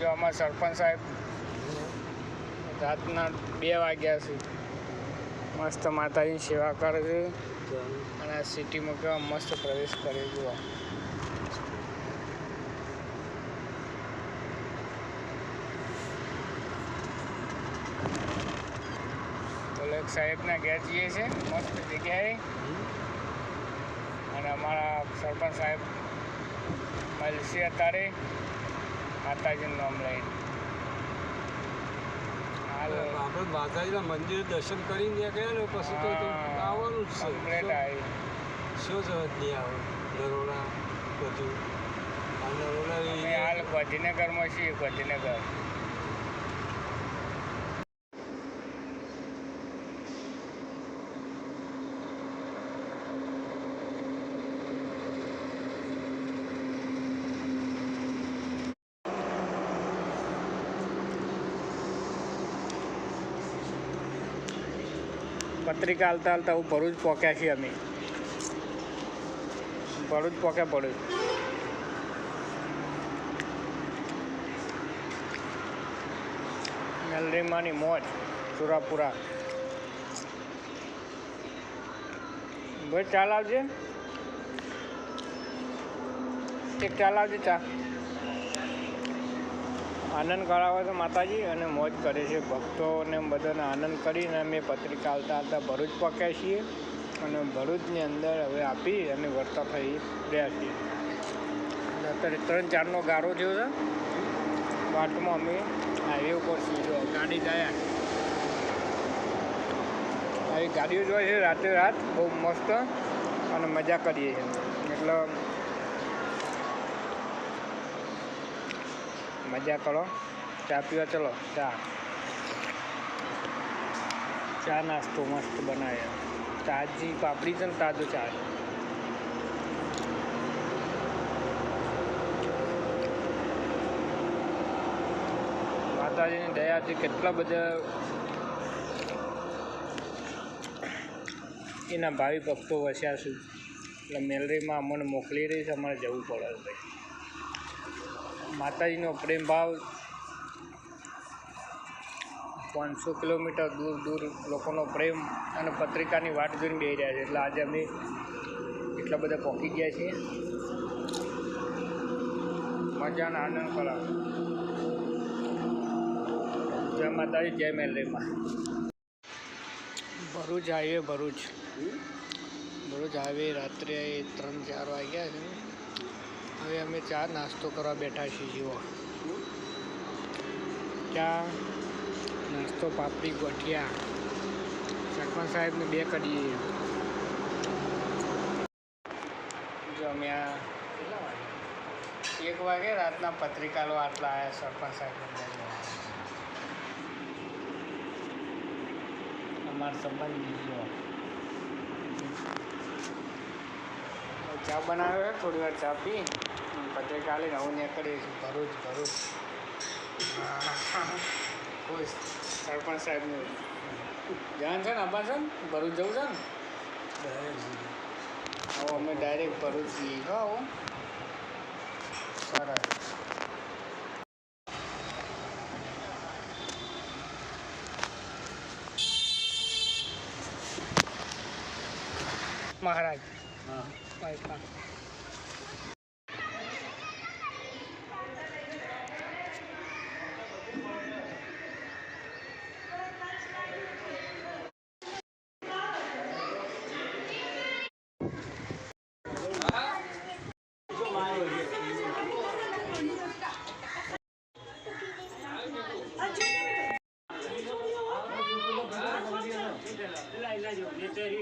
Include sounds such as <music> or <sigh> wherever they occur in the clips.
જો અમારા સરપંચ સાહેબ. રાતના બે વાગ્યા છે. મસ્ત માતાજી સેવા કરે છે. અને આ સિટીમાં કેવા મસ્ત પ્રવેશ કરે જુઓ. એક સાહેબના ઘેર જઈએ છે. મસ્ત જગ્યાએ. અને અમારા સરપંચ સાહેબ મળશે અત્યારે. માતાજીનું નામ લઈને આપણે માતાજીના મંદિર દર્શન કરીને ત્યાં ગયા ને પછી તો આવવાનું જ છે. શું? જરત નહીં આવે? દરોડા બધું? આ દરોડા હાલ ગાંધીનગરમાં છીએ ગાંધીનગર. પત્રિકા હાલતા હાલતા હું ભરૂચ પહોંચ્યા છીએ અમે. ભરૂચ પહોંચ્યા પડ્યું મેલરીમાની મોજ, સુરાપુરા. ભાઈ ચાલ આવજે. એક ચાલ આવજે ચા. આનંદ કરાવે છે માતાજી અને મોજ કરે છે ભક્તોને બધાને આનંદ કરીને અમે પત્રિકા આવતા આવતા ભરૂચ પહોંચ્યા છીએ અને ભરૂચની અંદર હવે આપી અને વર્તા થઈ રહ્યા છીએ. અત્યારે ત્રણ ચારનો ગારો થયો છે. વાટમાં અમે હાઈવે ઉપર છીએ ગાડી ગયા આવી ગાડીઓ જોઈએ છે રાતે રાત બહુ મસ્ત અને મજા કરીએ છીએ. એટલે મજા કરો. ચા પીવા ચલો. ચા. ચા નાસ્તો મસ્ત બનાવે. તાજી, પાપડી છે ને, તાજો ચા માતાજીની દયાથી કેટલા બધા એના ભાવિ ભક્તો વસ્યા છું. એટલે મેલરીમાં અમને મોકલી રહી છે, અમારે જવું પડે છે. માતાજીનો પ્રેમ ભાવ પાંચસો કિલોમીટર દૂર દૂર લોકોનો પ્રેમ અને પત્રિકાની વાટ જોઈને બેસી રહ્યા છે. એટલે આજે અમે એટલા બધા પહોંચી ગયા છીએ. મજાનો આનંદ કરાવ. જય માતાજી જય મેલરીમાં ભરૂચ હાઈવે ભરૂચ. ભરૂચ હાઈવે રાત્રે ત્રણ ચાર વાગ્યા છે. હવે અમે ચા નાસ્તો કરવા બેઠા છીએ, જુઓ. ચા, નાસ્તો પાપડી ગોઠિયા. સરપંચ સાહેબને બે કરીએ જો અમે આ એક વાગે રાતના પત્રિકાલો આટલા આવ્યા સરપંચ સાહેબને અમારા સંબંધ જો ચા બનાવ્યો થોડી વાર ચા પી. પત્રિકા લઈને હું નીકળીએ છીએ ભરૂચ ભરૂચ. <laughs> ખુશ. સરપંચ સાહેબનું. જાણ છે ને આબા છે ને? ભરૂચ જવું છે ને? હવે અમે ડાયરેક્ટ ભરૂચ જઈએ. આવો સરસ. મહારાજ. હા વાઇફા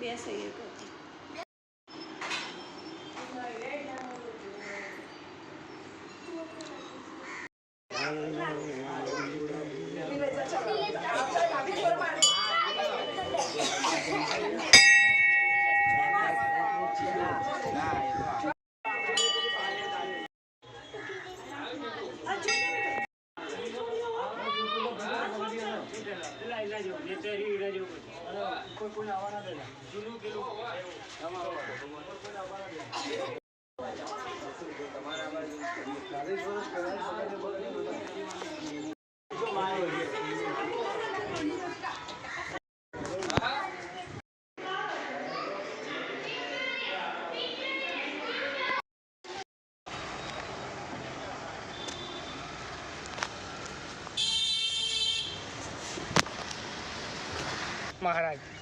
બેસાઈએ તો હા foi por na hora dela. Junu, Junu, vai. Foi por na hora dela. Maharaj.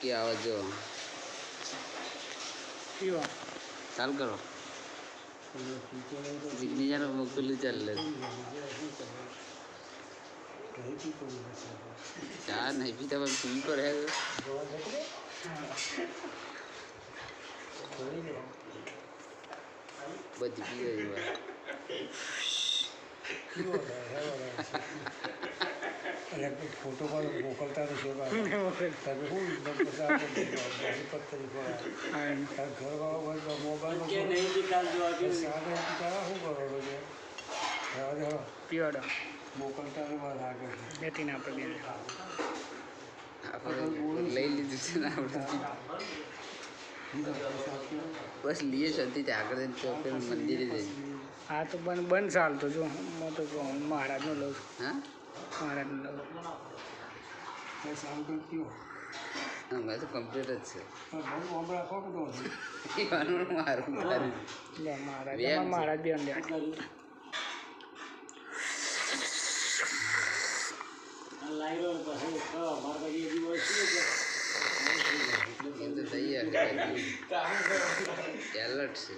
આવા જો. ચાલ કરો. સિગ્નેચર મોકલી ચાલે ચા નહીં પીતા પણ પી પડે બધી પી ગઈ ફોટો પણ મોકલતા નથી <laughs> તમે શું પત્તરી પર. ઘર મોબાઈલ શું કરો છો? દો મોકલતા બેઠીને આપણે બે. લઈ લીધું છે ને આપણે. બસ લીએ શાંતિ આગળ મંદિરે જઈએ હા તો બંધ બંધ ચાલતો જો. હું તો મહારાજનો લઉં છું. હા? મહારાજનો લઉં છું મેં સાંભળ કયો? હા, મારે તો કમ્પ્લીટ જ છે. મારું બી <laughs> એલર્ટ છે.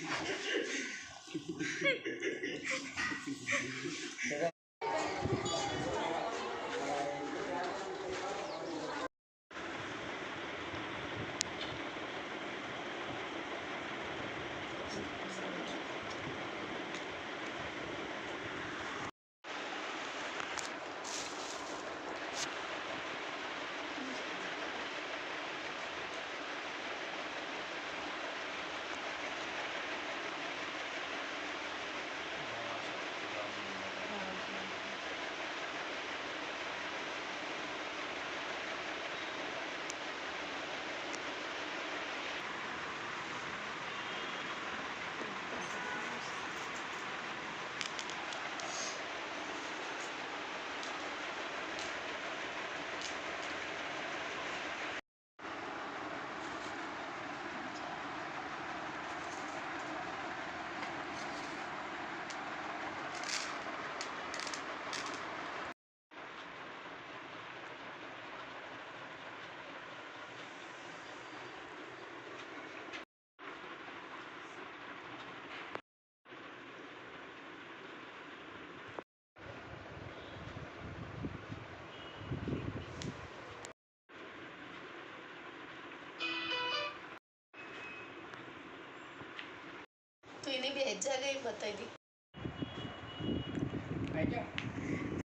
Thank you. તો એની બે હજાર કઈ બતાવી દી